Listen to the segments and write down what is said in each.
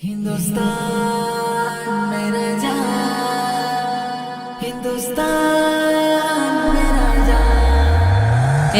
हिंदुस्तान मेरा जान हिंदुस्तान मेरा जान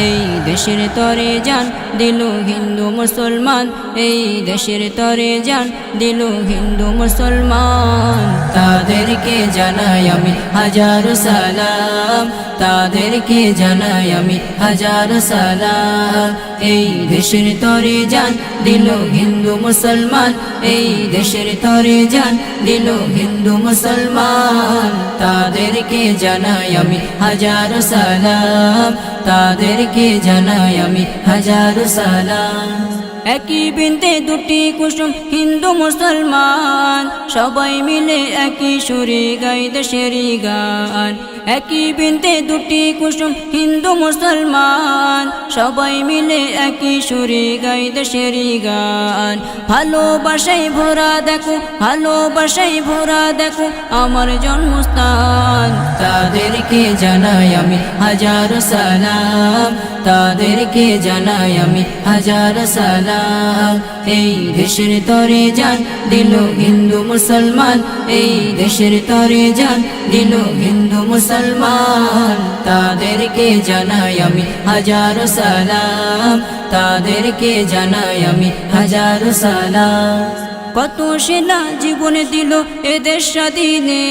এই দেশের তরে যান দিল হিন্দু মুসলমান এই দেশের তরে যান দিল হিন্দু মুসলমান তাদেরকে জানাই আমি হাজার সালাম, তাদেরকে জানাই আমি হাজার সালাম। এই দেশের তরে যান দিল হিন্দু মুসলমান, এই দেশের তরে যান দিল হিন্দু মুসলমান। তাদেরকে জানাই আমি হাজার সালাম, তাদেরকে জানাই আমি হাজার সালাম। একই বিনতে দুটি কুসুম, হিন্দু, মুসলমান। সবাই মিলে একই সুরে গাই দেশেরই গান। একই বিনতে দুটি কুসুম, হিন্দু, মুসলমান। সবাই মিলে একই সুরে গাই দেশেরই গান। ভালোবাসাই ভরা দেখো ভালোবাসাই ভরা দেখো আমার জন্মস্থান। তাদেরকে জানাই আমি হাজার সালাম। তাদেরকে জানাই আমি হাজার সালাম। এই দেশের তরে যান, দিল হিন্দু মুসলমান। এই দেশের তরে যান, দিল হিন্দু মুসলমান। তাদেরকে জানাই আমি হাজার সালাম। তাদেরকে জানাই আমি হাজার সালাম। কত সেনা জীবনে দিল এদের স্বাধীনে।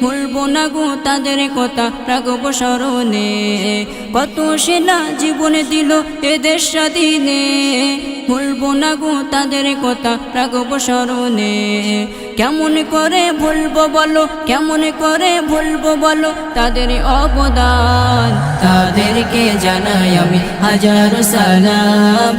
ভুলবো না গো তাদের কথা, রাখব স্মরণে। কত সেনা জীবনে দিল এদের স্বাধীনে। ভুলবো না গো তাদের কথা রাগব স্মরণে। কেমন করে ভুলবো বলো, কেমন করে ভুলবো বলো তাদের অবদান। তাদেরকে জানাই আমি হাজার সালাম।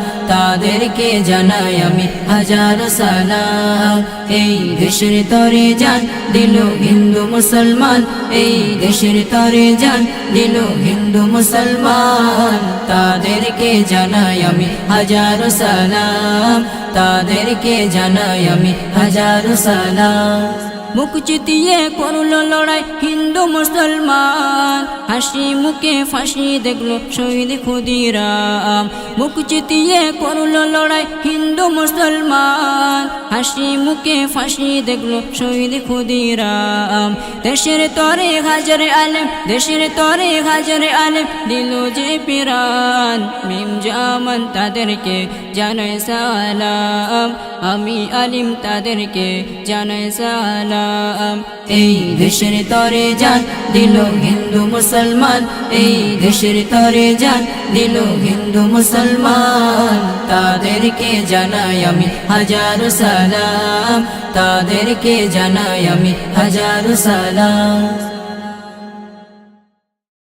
তাদেরকে জানাই আমি হাজার সালাম। এই দেশের তরে যান দিল হিন্দু মুসলমান, এই দেশের তরে যান দিল হিন্দু মুসলমান। তাদেরকে জানাই আমি হাজার সালাম, তাদেরকে জানাই আমি হাজার সালাম। মুখ চিতিয়ে করল লড়াই হিন্দু মুসলমান। হাসি মুখে ফাঁসি দেখল শহীদ ক্ষুদিরাম। মুখ চিতিয়ে করল লড়াই হিন্দু মুসলমান। হাসি মুখে ফাঁসি দেখল শহীদ ক্ষুদিরাম। দেশের তরে হাজারে আলেম, দেশের তরে হাজারে আলেম দিল যে পিরান মিম জামান তাদেরকে জানাই সালাম। আমি আলিম তাদেরকে জানাই সালাম। এই দেশের তরে যান দিল হিন্দু মুসলমান, এই দেশের তরে যান দিল হিন্দু মুসলমান। তাদেরকে জানাই আমি হাজার সালাম, তাদেরকে জানাই আমি হাজার সালাম।